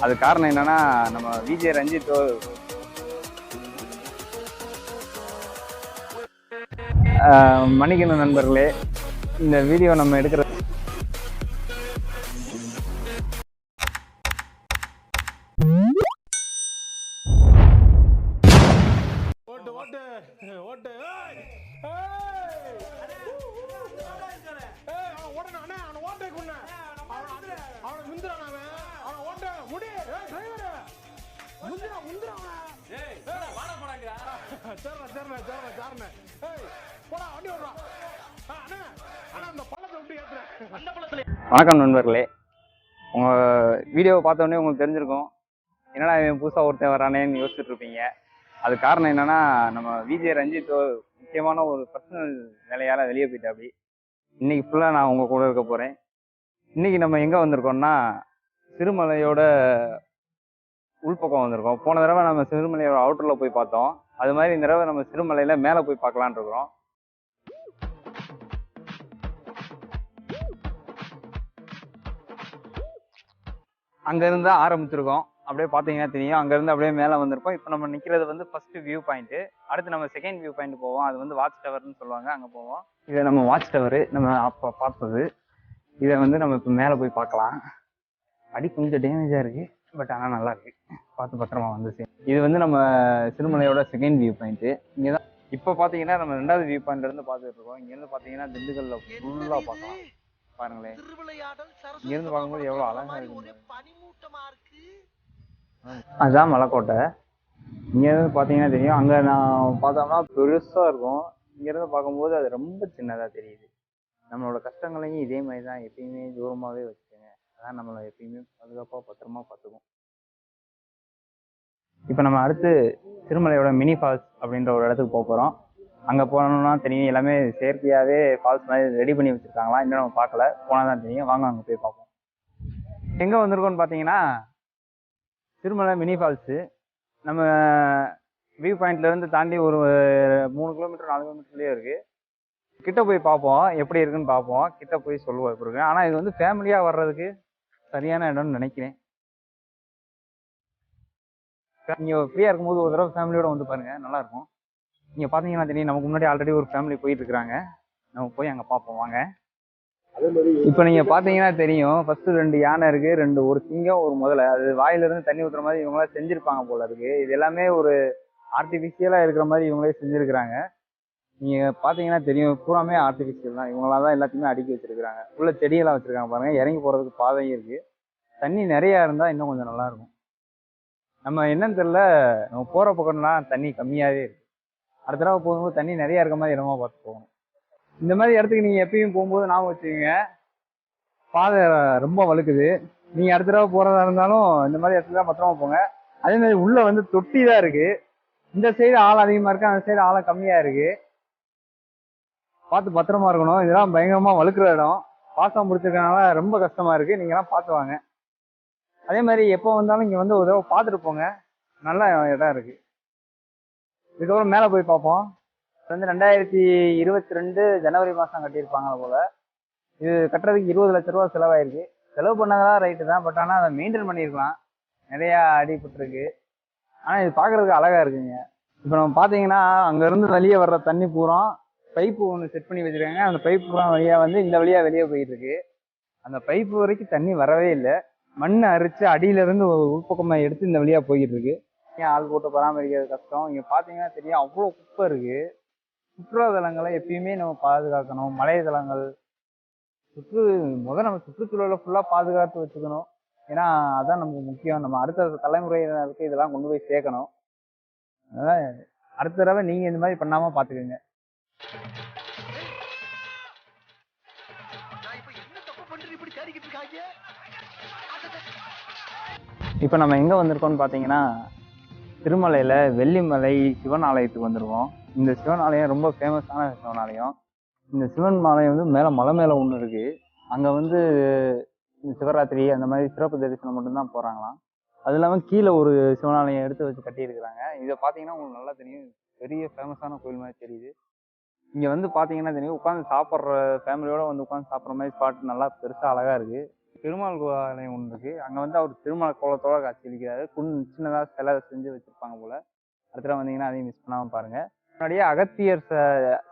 அது காரணம் என்னன்னா நம்ம விஜய் ரஞ்சித் ஆஹ் மன்னிக்கணும் நண்பர்களே இந்த வீடியோ நம்ம எடுக்கிற சரிண்ணே, சரிண்ணே, சரிண்ணே, சரிண்ணே. ஏய், போடா, வண்டி ஓடுறா. அண்ணே, அண்ணே, அந்த பள்ளத்தை விட்டு ஏத்துறேன். வணக்கம் நண்பர்களே உங்கள் வீடியோவை பார்த்த உடனே உங்களுக்கு தெரிஞ்சிருக்கும் என்னடா இவன் புதுசாக ஒருத்தன் வரானேன்னு யோசிச்சுட்டு இருப்பீங்க அது காரணம் என்னன்னா நம்ம விஜய் ரஞ்சித் முக்கியமான ஒரு பர்சனல் வேலையால் வெளியே போயிட்டாப்படி இன்னைக்கு ஃபுல்லாக நான் உங்கள் கூட இருக்க போகிறேன் இன்னைக்கு நம்ம எங்கே வந்திருக்கோம்னா சிறுமலையோட உள்பக்கம் வந்திருக்கோம். போன தடவை நம்ம சிறுமலையோட அவுட்டரில் போய் பார்த்தோம். அது மாதிரி இந்த தடவை நம்ம சிறுமலையில் மேலே போய் பார்க்கலான்னு இருக்கிறோம். அங்கேருந்து ஆரம்பிச்சிருக்கோம். அப்படியே பார்த்தீங்கன்னா தெரியும். அங்கேருந்து அப்படியே மேலே வந்திருக்கோம். இப்போ நம்ம நிற்கிறது வந்து ஃபஸ்ட்டு வியூ பாயிண்ட்டு அடுத்து நம்ம செகண்ட் வியூ பாயிண்ட் போவோம். அது வந்து வாட்ச் டவர்னு சொல்லுவாங்க. அங்கே போவோம். இதை நம்ம வாட்ச் டவரு நம்ம அப்போ பார்த்தது. இதை வந்து நம்ம இப்போ மேலே போய் பார்க்கலாம். அடி கொஞ்சம் டேமேஜாக இருக்குது பட் ஆனால் நல்லா இருக்கு. பார்த்து பத்திரமா வந்து சேரும். இது வந்து நம்ம சிறுமலையோட செகண்ட் வியூ பாயிண்ட்டு இங்கே தான் இப்போ பார்த்தீங்கன்னா நம்ம ரெண்டாவது வியூ பாயிண்ட்லேருந்து பார்த்துட்டு இருக்கோம். இங்கேருந்து பார்த்தீங்கன்னா திண்டுக்கல்ல ஃபுல்லாக பார்க்கலாம். பாருங்களேன். இங்கிருந்து பார்க்கும்போது எவ்வளவு அழகா மாதிரி இருக்கு. அதுதான் மலைக்கோட்டை. இங்கேருந்து பார்த்தீங்கன்னா தெரியும். அங்கே நான் பார்த்தோம்னா பெருசாக இருக்கும். இங்கேருந்து பார்க்கும்போது அது ரொம்ப சின்னதாக தெரியுது. நம்மளோட கஷ்டங்களையும் இதே மாதிரி தான் எப்பயுமே தூரமாகவே வச்சுக்கோங்க அதான் நம்மளை எப்பயுமே பாதுகாப்பாக பத்திரமா பார்த்துக்கும். இப்போ நம்ம அடுத்து திருமலையோட மினி ஃபால்ஸ் அப்படின்ற ஒரு இடத்துக்கு போக போகிறோம் அங்கே போனோம்னா தெரியும் எல்லாமே செயற்கையாகவே ஃபால்ஸ் மாதிரி ரெடி பண்ணி வச்சுருக்காங்களா? இன்னும் நம்ம பார்க்கல. போனால் தான் தெரியும். வாங்க அங்கே போய் பார்ப்போம். எங்கே வந்திருக்கோம்னு பார்த்தீங்கன்னா திருமலை மினி ஃபால்ஸு நம்ம வியூ பாயிண்ட்லேருந்து தாண்டி ஒரு மூணு கிலோமீட்டர் நாலு கிலோமீட்டர்லேயே இருக்குது கிட்ட போய் பார்ப்போம். எப்படி இருக்குன்னு பார்ப்போம். கிட்ட போய் சொல்லுவோம் எப்படி இருக்கு ஆனால் இது வந்து ஃபேமிலியாக வர்றதுக்கு சரியான இடம்னு நினைக்கிறேன். நீங்கள் ஃப்ரீயாக இருக்கும்போது ஒரு தடவை ஃபேமிலியோட வந்து பாருங்கள் நல்லாயிருக்கும் நீங்கள் பார்த்தீங்கன்னா தெரியும் நமக்கு முன்னாடி ஆல்ரெடி ஒரு ஃபேமிலி போயிட்டு இருக்கிறாங்க. நம்ம போய் அங்கே பார்ப்போம் வாங்க. இப்போ நீங்கள் பார்த்தீங்கன்னா தெரியும் ஃபர்ஸ்ட் ரெண்டு யானை இருக்கு ரெண்டு ஒரு சிங்கம் ஒரு முதலை. அது வாயிலிருந்து தண்ணி ஊற்றுற மாதிரி இவங்களாம் செஞ்சுருப்பாங்க போல இருக்கு. இது எல்லாமே ஒரு ஆர்டிஃபிஷியலாக இருக்கிற மாதிரி இவங்களே செஞ்சுருக்குறாங்க. நீங்க பாத்தீங்கன்னா தெரியும் பூராமே ஆர்டிபிஷியல் தான். இவங்களா தான் எல்லாத்தையுமே அடுக்கி வச்சிருக்காங்க உள்ள செடியெல்லாம் வச்சிருக்காங்க பாருங்க. இறங்கி போறதுக்கு பாதையும் இருக்கு. தண்ணி நிறைய இருந்தா இன்னும் கொஞ்சம் நல்லா இருக்கும். நம்ம என்னன்னு தெரியல நம்ம போற பக்கம்லாம் தண்ணி கம்மியாவே இருக்கு. அடுத்த தடவை போகும்போது தண்ணி நிறைய இருக்க மாதிரி இடமா பார்த்து போகணும். இந்த மாதிரி இடத்துக்கு நீங்க எப்பயும் போகும்போது ஞாபகம் வச்சுக்கோங்க. பாதை ரொம்ப வழுக்குது. நீங்க அடுத்த தடவை போறதா இருந்தாலும் இந்த மாதிரி இடத்துல தான் பத்திரமா போங்க. அதே மாதிரி உள்ள வந்து தொட்டி தான் இருக்கு. இந்த சைடு ஆள் அதிகமா இருக்கு அந்த சைடு ஆழம் கம்மியா இருக்கு. பார்த்து பத்திரமா இருக்கணும். இதெல்லாம் பயங்கரமா வழுக்கிற இடம். பாசம் பிடிச்சிருக்கனால ரொம்ப கஷ்டமா இருக்கு. நீங்க எல்லாம் பார்த்து வாங்க. அதே மாதிரி எப்போ வந்தாலும் இங்க வந்து ஒரு தடவை பார்த்துட்டு போங்க. நல்ல இடம் இருக்கு. இதுக்கப்புறம் மேலே போய் பார்ப்போம். இது வந்து ரெண்டாயிரத்தி இருபத்தி ரெண்டு ஜனவரி மாதம் கட்டியிருப்பாங்க போல. இது கட்டுறதுக்கு இருபது லட்ச ரூபா செலவாயிருக்கு. செலவு பண்ணதெல்லாம் ரைட்டு தான். பட் ஆனால் அதை மெயின்டைன் பண்ணியிருக்கலாம். நிறையா அடிபட்டுருக்கு. ஆனால் இது பார்க்கறதுக்கு அழகாக இருக்குங்க. இப்போ நம்ம பார்த்தீங்கன்னா அங்கேருந்து வெளியே வர்ற தண்ணி பூரா பைப்பு ஒன்று செட் பண்ணி வச்சுருக்காங்க. அந்த பைப் வழியாக வந்து இந்த வழியாக வெளியே போயிட்டுருக்கு. அந்த பைப்பு வரைக்கும் தண்ணி வரவே இல்லை. மண் அரிச்சு அடியிலேருந்து உள்பக்கமாக எடுத்து இந்த வழியாக போய்கிட்டுருக்கு ஏன் ஆள் போட்டு பராமரிக்கிறது கஷ்டம்? இங்கே பார்த்தீங்கன்னா தெரியும் அவ்வளோ குப்பை இருக்குது சுற்றுலாதலங்களை எப்பயுமே நம்ம பாதுகாக்கணும். மலைத்தலங்கள் சுற்று முதல் நம்ம சுற்றுச்சூழலை ஃபுல்லாக பாதுகாத்து வச்சுக்கணும். ஏன்னா அதான் நமக்கு முக்கியம். நம்ம அடுத்த தலைமுறையினருக்கு இதெல்லாம் கொண்டு போய் சேர்க்கணும். அதனால் அடுத்த தடவை நீங்கள் இந்த மாதிரி பண்ணாமல் பார்த்துக்கோங்க இப்ப இப்போ நம்ம எங்கே வந்திருக்கோம்னு பார்த்தீங்கன்னா திருமலையில் வெள்ளிமலை சிவன் ஆலயத்துக்கு வந்திருக்கோம். இந்த சிவன் ஆலயம் ரொம்ப ஃபேமஸான சிவன் ஆலயம் இந்த சிவன் ஆலயம் வந்து மேலே மலை மேலே ஒன்று இருக்குது அங்கே வந்து இந்த சிவராத்திரி அந்த மாதிரி சிறப்பு தரிசனம் மட்டும்தான் போகிறாங்களாம் அது இல்லாமல் கீழே ஒரு சிவனாலயம் எடுத்து வச்சு கட்டியிருக்கிறாங்க. இதை பார்த்தீங்கன்னா உங்களுக்கு நல்லா தெரியும். பெரிய ஃபேமஸான கோயில் மாதிரி தெரியுது. இங்கே வந்து பார்த்தீங்கன்னா தெரியும் உட்காந்து சாப்பிட்ற ஃபேமிலியோடு வந்து உட்காந்து சாப்பிட்ற மாதிரி ஸ்பாட் நல்லா பெருசாக அழகாக இருக்குது பெருமாள் கோ- ஒன்று இருக்குது அங்கே வந்து அவர் திருமால் கோலத்தோட காட்சியளிக்கிறாரு குன் சின்னதாக சிலை செஞ்சு வச்சுருப்பாங்க போல். அடுத்த வந்தீங்கன்னா அதையும் மிஸ் பண்ணாமல் பாருங்கள் முன்னாடியே அகத்தியர் ச-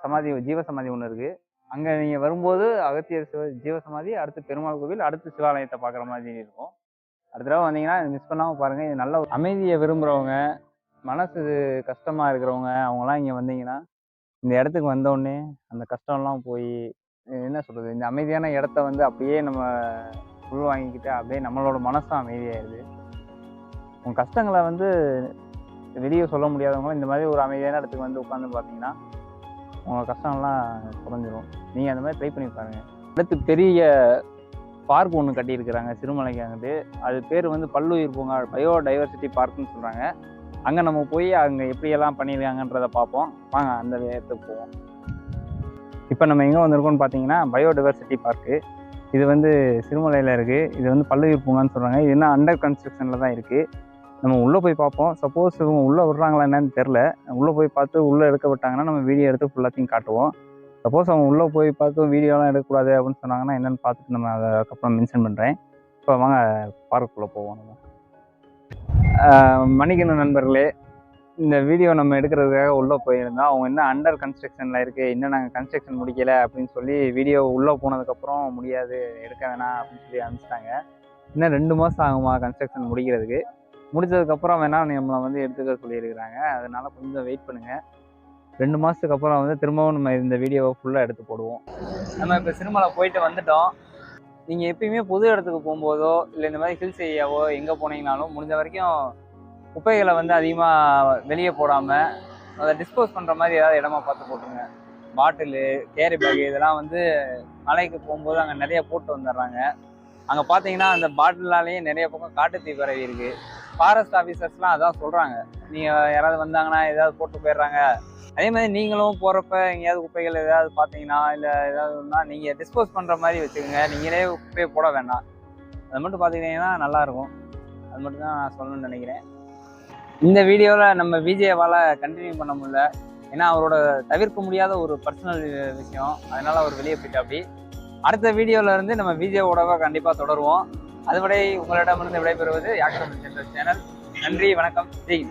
சமாதி ஜீவ சமாதி ஒன்று இருக்குது அங்கே நீங்கள் வரும்போது அகத்தியர் சிவ ஜீவ சமாதி அடுத்து பெருமாள் கோவில் அடுத்து சிவாலயத்தை பார்க்குற மாதிரி இருக்கும். அடுத்த தடவை வந்தீங்கன்னா மிஸ் பண்ணாமல் பாருங்கள் இது நல்ல ஒரு அமைதியை விரும்புகிறவங்க மனசு கஷ்டமாக இருக்கிறவங்க அவங்களாம் இங்கே வந்தீங்கன்னா இந்த இடத்துக்கு வந்தோடனே அந்த கஷ்டம்லாம் போய் என்ன சொல்கிறது இந்த அமைதியான இடத்த வந்து அப்படியே நம்ம உள்வாங்கிக்கிட்டு அப்படியே நம்மளோட மனசும் அமைதியாயிருது உங்கள் கஷ்டங்களை வந்து வெளியே சொல்ல முடியாதவங்களும் இந்த மாதிரி ஒரு அமைதியான இடத்துக்கு வந்து உட்காந்து பார்த்தீங்கன்னா உங்கள் கஷ்டம்லாம் குறைஞ்சிரும். நீங்கள் அந்த மாதிரி ட்ரை பண்ணி பாருங்க. அடுத்து பெரிய பார்க் ஒன்று கட்டியிருக்கிறாங்க சிறுமலைக்கு அங்கிட்டு. அது பேர் வந்து பல்லுயிர் பூங்கா பயோடைவர்சிட்டி பார்க்குன்னு சொல்கிறாங்க அங்கே நம்ம போய் அங்கே எப்படியெல்லாம் பண்ணியிருக்காங்கன்றதை பார்ப்போம். வாங்க அந்த இடத்துக்கு போவோம். இப்போ நம்ம எங்கே வந்திருக்கோம்னு பார்த்தீங்கன்னா பயோடைவர்சிட்டி பார்க்கு இது வந்து சிறுமலையில் இருக்குது இது வந்து பல்லுயிர் பூங்கான்னு சொல்கிறாங்க இது என்ன அண்டர் கன்ஸ்ட்ரக்ஷனில் தான் இருக்குது நம்ம உள்ளே போய் பார்ப்போம். சப்போஸ் இவங்க உள்ளே விடுறாங்களா என்னன்னு தெரில உள்ளே போய் பார்த்து உள்ளே எடுக்க விட்டாங்கன்னா நம்ம வீடியோ எடுத்து ஃபுல்லாத்தையும் காட்டுவோம். சப்போஸ் அவங்க உள்ளே போய் பார்த்து வீடியோலாம் எடுக்கக்கூடாது அப்படின்னு சொன்னாங்கன்னா என்னென்னு பார்த்துட்டு நம்ம அதுக்கப்புறம் மென்ஷன் பண்ணுறேன் இப்போ வாங்க பார்க்குள்ளே போவோம் நம்ம. ஆஹ் நண்பர்களே இந்த வீடியோ நம்ம எடுக்கிறதுக்காக உள்ளே போயிருந்தோம். அவங்க என்ன அண்டர் கன்ஸ்ட்ரக்ஷனில் இருக்குது இன்னும் நாங்கள் கன்ஸ்ட்ரக்ஷன் முடிக்கலை அப்படின்னு சொல்லி வீடியோ உள்ளே போனதுக்கப்புறம் முடியாது எடுக்க வேணாம் அப்படின்னு சொல்லி அனுப்பிச்சிட்டாங்க. இன்னும் ரெண்டு மாதம் ஆகுமா கன்ஸ்ட்ரக்ஷன் முடிக்கிறதுக்கு. முடிச்சதுக்கப்புறம் வேணால் நம்மளை வந்து எடுத்துக்க சொல்லியிருக்கிறாங்க. அதனால் கொஞ்சம் வெயிட் பண்ணுங்கள் ரெண்டு மாதத்துக்கு அப்புறம் வந்து திரும்பவும் நம்ம இந்த வீடியோவை ஃபுல்லாக எடுத்து போடுவோம். நம்ம இப்போ சினிமாவில் போயிட்டு வந்துட்டோம். நீங்கள் எப்பயுமே பொது இடத்துக்கு போகும்போதோ இல்லை இந்த மாதிரி ஹில்ஸ் ஏரியாவோ எங்கே போனீங்கனாலும் முடிஞ்ச வரைக்கும் குப்பைகளை வந்து அதிகமாக வெளியே போடாமல் அதை டிஸ்போஸ் பண்ணுற மாதிரி ஏதாவது இடமா பார்த்து போட்டுருங்க. பாட்டிலு கேரி பேக் இதெல்லாம் வந்து மலைக்கு போகும்போது அங்கே நிறைய போட்டு வந்துடுறாங்க. அங்கே பார்த்தீங்கன்னா அந்த பாட்டிலாலேயே நிறைய பக்கம் காட்டுத்தீ பரவி இருக்கு. ஃபாரஸ்ட் ஆஃபீஸர்ஸ்லாம் அதான் சொல்கிறாங்க நீங்கள் யாராவது வந்தாங்கன்னா ஏதாவது போட்டு போயிடுறாங்க. அதே மாதிரி நீங்களும் போகிறப்ப எங்கேயாவது குப்பைகள் ஏதாவது பார்த்தீங்கன்னா இல்லை ஏதாவது ஒன்றா நீங்கள் டிஸ்போஸ் பண்ணுற மாதிரி வச்சுக்கோங்க. நீங்களே குப்பையை போட வேண்டாம். அது மட்டும் பார்த்துக்கிட்டிங்கன்னா நல்லாயிருக்கும் அது மட்டும் தான் நான் சொல்லணும்னு நினைக்கிறேன். இந்த வீடியோவில் நம்ம விஜயவால் கண்டினியூ பண்ண முடியல. ஏன்னா அவரோட தவிர்க்க முடியாத ஒரு பர்சனல் விஷயம். அதனால் அவர் வெளியே போயிட்டாப்படி அடுத்த வீடியோவில் இருந்து நம்ம விஜயோடவை கண்டிப்பாக தொடருவோம். அதுவரை உங்களிடமிருந்து விடைபெறுவது யாக்ரம் சேனல் நன்றி வணக்கம். ஜெய்